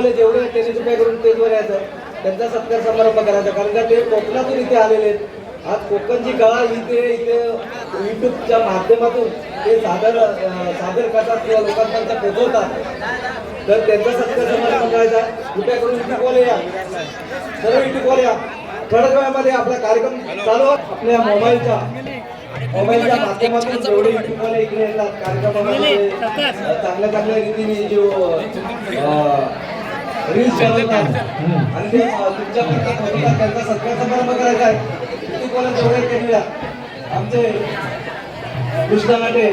College जेवढे त्यांनी रुपये करून स्टेजवर यायचं त्यांचा सत्कार समारंभ करायचा कारण का ते कोकणातून इथे आलेले आहेत. आज कोकणची कळा इथे इथे युट्यूबच्या माध्यमातून ते सादर सादर करतात किंवा लोकांपर्यंत पोहोचवतात. तर त्यांचा सत्कार समारंभ करायचा. कृपया करून युट्यूबवाले या? सर्व युट्यूबवाले या. थोड्याच वेळामध्ये आपला कार्यक्रम चालू आपल्या मोबाईलचा मोबाईलच्या माध्यमातून जेवढे युट्यूबवाले इकडे येतात कार्यक्रमामध्ये चांगल्या चांगल्या रीतीने जो रील्स बनवतात आणि तुमच्या अं, त्यांचा सत्कार समारंभ करायचा आहे. युट्यूबवाले जेवढे केलेले आमचे कृष्णा नाटे.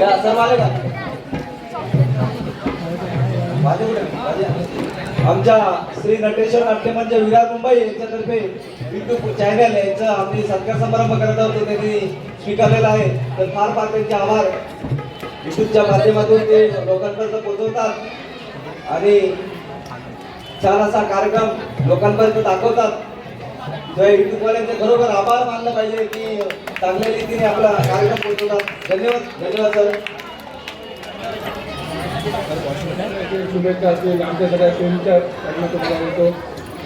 या सर्व आले का? आमच्या श्री नटेश्वर नाट्यमंच विरार मुंबई यांच्यातर्फे युट्यूब चॅनल यांचा आम्ही सत्कार समारंभ करत आहोत. त्यांनी स्वीकारलेला आहे. तर फार फार त्यांचे आभार. युट्यूबच्या माध्यमातून ते लोकांपर्यंत पोहोचवतात. आणि छान असा कार्यक्रम लोकांपर्यंत दाखवतात. तर युट्यूबवाल्यांचे खरोखर आभार मानलं पाहिजे की चांगल्या रीतीने आपला कार्यक्रम पोहोचवतात धन्यवाद धन्यवाद सर शुभेच्छा असतील. आमच्या सगळ्या टीमच्या त्यांना तुमचा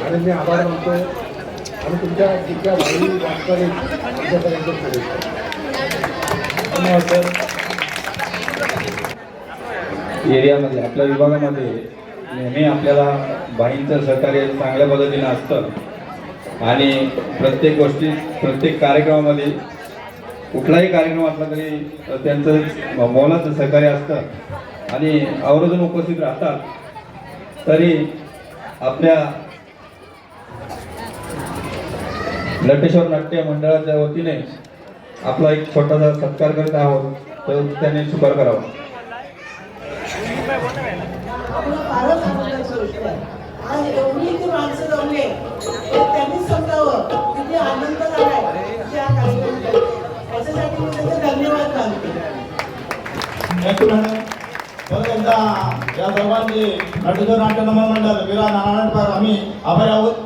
आणि मी आभार मानतो. आणि तुमच्या तुमच्या भाई वाटचालीत आमच्या सगळ्यांच्या धन्यवाद सर एरियामध्ये आपल्या विभागामध्ये नेहमी आपल्याला बाईंचं सहकार्य चांगल्या पद्धतीनं असतं. आणि प्रत्येक गोष्टी प्रत्येक कार्यक्रमामध्ये कुठलाही कार्यक्रम असला तरी त्यांचं मोलाचं सहकार्य असतं. आणि आवर्जून उपस्थित राहतात. तरी आपल्या लटेश्वर नाट्य मंडळाच्या वतीने आपला एक छोटासा सत्कार करत आहोत. तर त्याने स्वीकार करावा आपलं फारच आनंदाची गोष्ट आहे आज एवढी ती माणसं जमले त्यांनी समजावं किती आनंद झालाय त्या कार्यक्रमासाठी याच्यासाठी मी त्यांचे धन्यवाद मानते. या सर्वांचे नटेश्वर नाट्य नमन मंडळ वीरा नारायण आम्ही आभारी आहोत.